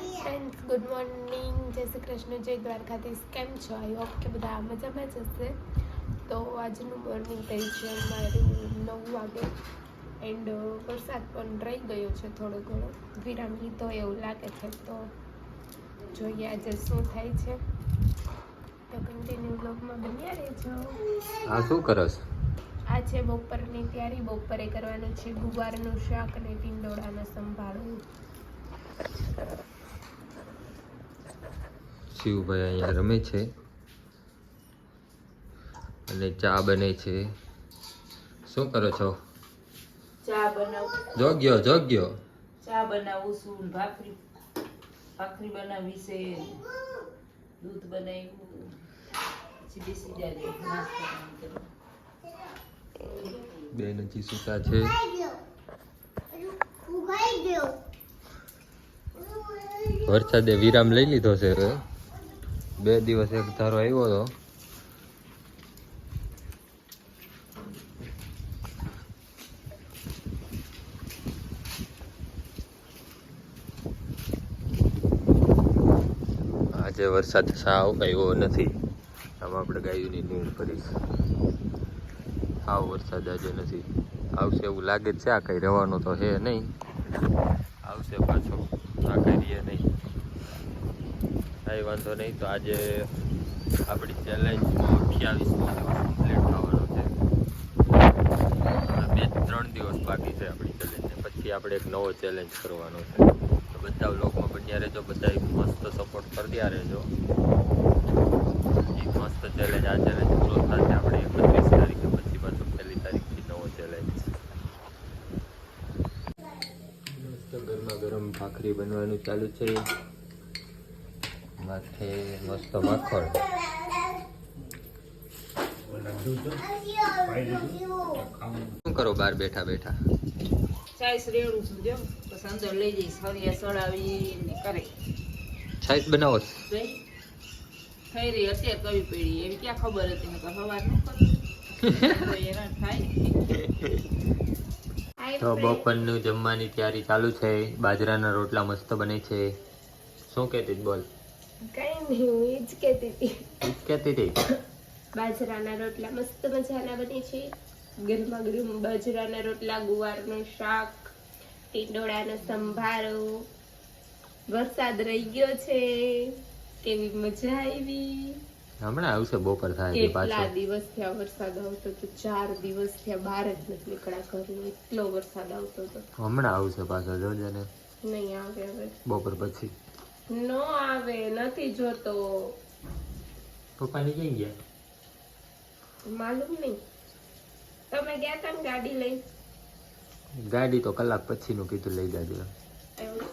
Friends good morning જય શ્રી કૃષ્ણ જય દ્વારકાધીશ. કેમ છો? આઈ હોપ કે બધા મજામાં જ હશે. તો આજનું મોર્નિંગ થઈ છે મારું નવ વાગે. એન્ડ વરસાદ પણ રહી ગયો છે થોડો ઘણો. વિરામ લીધો એવું લાગે છે. તો જોઈએ આજે શું થાય છે. તો કન્ટિન્યુ બ્લોગમાં બન્યા રહેજો. આ શું કરસ આ છે બપોરની તૈયારી. બપોરે કરવાનું છે ગુવારનું શાક અને ટીંડોળાનો સંભાળો શિવભાઈ અહીંયા રમે છે. અને ચા બને છે. શું કરો છો? ચા બનાવું. જોગ્યો જોગ્યો. ચા બનાવું છું ભાખરી ભાખરી બનાવી છે. દૂધ બનાવ્યું. પછી બેસી જાય નાસ્તો બેન હજી સૂતા છે. વરસાદે વિરામ લઈ લીધો છે હવે. બે દિવસ એક ધારો આવ્યો હતો આજે વરસાદ સાવ આવ્યો નથી. આમ આપણે ગાયોની નીણ કરીશ. સાવ વરસાદ આજે નથી. આવશે એવું લાગે છે આ કઈ રહેવાનું તો હે નહીં. આવશે પાછો. આ કઈ રહે નહીં. કાંઈ વાંધો નહીં. તો આજે આપણી ચેલેન્જ અઠ્યાવીસમાં કમ્પ્લીટ થવાનો છે. બે ત્રણ દિવસ બાકી છે આપણી ચેલેન્જ પછી આપણે એક નવો ચેલેન્જ કરવાનો છે. તો બધા લોકમાં બન્યા રહેજો. બધા મસ્ત સપોર્ટ કરતા રહેજો. એક મસ્ત ચેલેન્જ આ ચેલેન્જ પૂરો થશે આપણે એકત્રીસ તારીખે, પછી પાછો પહેલી તારીખથી નવો ચેલેન્જ મસ્ત ગરમા ગરમ ભાખરી બનવાનું ચાલુ છે. માથે મસ્ત માખણ. શું કરો બહાર બેઠા બેઠા? છાઈસ રેડું છું જો. બસ અંદર લઈ જઈશ. હરિયા સળાવી ને કરે. છાઈસ બનાવો. થઈ? રહી. હશે કવી પડી. એવી ક્યાં ખબર હતી? તો સવારનું હેરાન થાય. તો બપોરનું જમવાની તૈયારી ચાલુ છે. બાજરાના રોટલા મસ્ત બને છે. શું કહેતી હતી બોલ? કઈ નહીં હું એ જ કહેતી હતી. કહેતી હતી? બાજરાના રોટલા મસ્ત મજાના બને છે. ગરમા ગરમ બાજરાના રોટલા ગુવારનું શાક ટીંડોળાનો સંભારો. વરસાદ રહી ગયો છે કેવી મજા આવી. હમણાં આવશે બપોર થાય કેટલા દિવસ થયા વરસાદ આવતો તો ચાર દિવસ થયા બહાર જ નથી નીકળ્યા ઘરનો. એટલો વરસાદ આવતો તો હમણાં આવશે પાછો જોજે ને. નહીં આવે હવે. બપોર પછી. નો આવે નથી જોતો. પપ્પાની ક્યાં ગયા? માલુમ નહીં. તમે ગયા તા ને ગાડી લઈ? ગાડી તો કલાક પછીનું કીધું લઈ જાજો. એવું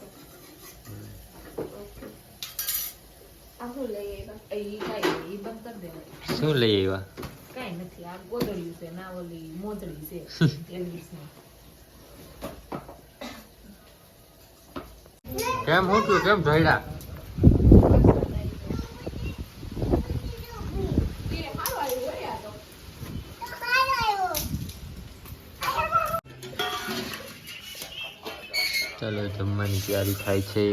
આ હું લઈ આવ્યા? એ બંધ કરી દેવાય શું લઈ આવ્યા? કઈ નથી આ ગોદડ્યું છે ના ઓલી મોજડી છે કેમ હું થયું કેમ જોઈડા ચાલો જમવાની તૈયારી થાય છે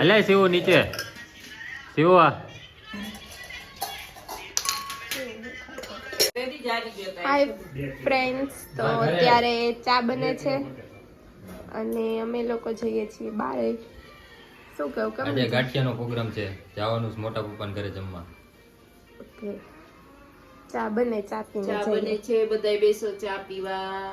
અલે શિવો નીચે. શિવો હાય ફ્રેન્ડ્સ તો અત્યારે ચા બને છે. અને અમે લોકો જઈએ છીએ બારે. શું કહું કેમ આજે ગાંઠિયાનો પ્રોગ્રામ છે. જવાનું મોટા પપ્પાને ઘરે જમવા. ઓકે. ચા બને ચા પીને ચા બને છે બધાય બેસો ચા પીવા.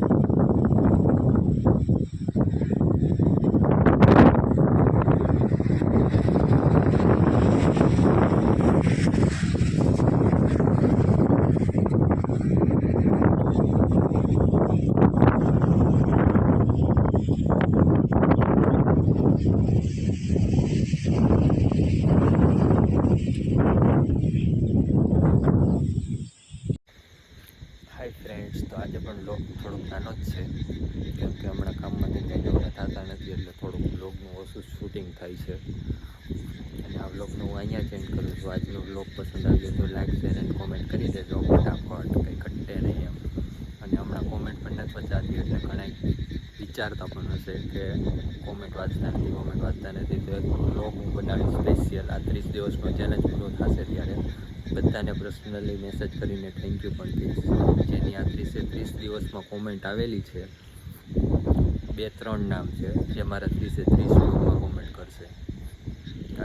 શૂટિંગ થાય છે. અને આ બ્લોગનું હું અહીંયા ચેન્જ કરું છું. આજનો બ્લોગ પસંદ આવ્યો તો લાઈક શેર અને કોમેન્ટ કરી દેજો. ફટાફટ, કંઈ ઘટે નહીં એમ. અને હમણાં કોમેન્ટ પણ નથી પચાતી એટલે ઘણા વિચારતા પણ હશે કે કોમેન્ટ વાંચતા નથી કોમેન્ટ વાંચતા નથી. તો એક બ્લોગ હું બનાવીશ સ્પેશિયલ આ ત્રીસ દિવસનો ચેલેન્જ પૂરો થશે ત્યારે. બધાને પર્સનલી મેસેજ કરીને થેન્ક યુ પણ કહીશ. જેની આ ત્રીસે ત્રીસ દિવસમાં કોમેન્ટ આવેલી છે બે ત્રણ નામ છે, જે મારા ત્રીસે ત્રીસ વ્લોગમાં કોમેન્ટ કરશે.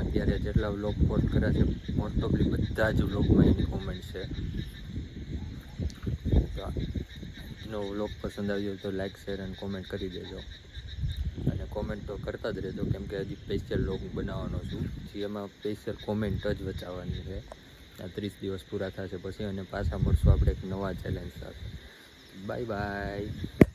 અત્યારે જેટલા વ્લોગ પોસ્ટ કર્યા છે મોસ્ટ ઓફલી બધા જ વ્લોગમાં એની કોમેન્ટ છે. નો વ્લોગ પસંદ આવ્યો તો લાઈક શેર અને કોમેન્ટ કરી દેજો. અને કોમેન્ટ તો કરતા જ રહેજો, કેમ કે હજી સ્પેશિયલ વ્લોગ બનાવવાનો છું. જેમાં સ્પેશિયલ કોમેન્ટ જ બચાવવાની છે. આ ત્રીસ દિવસ પૂરા થશે પછી અને પાછા મળશું આપણે એક નવા ચેલેન્જ સાથે. Bye bye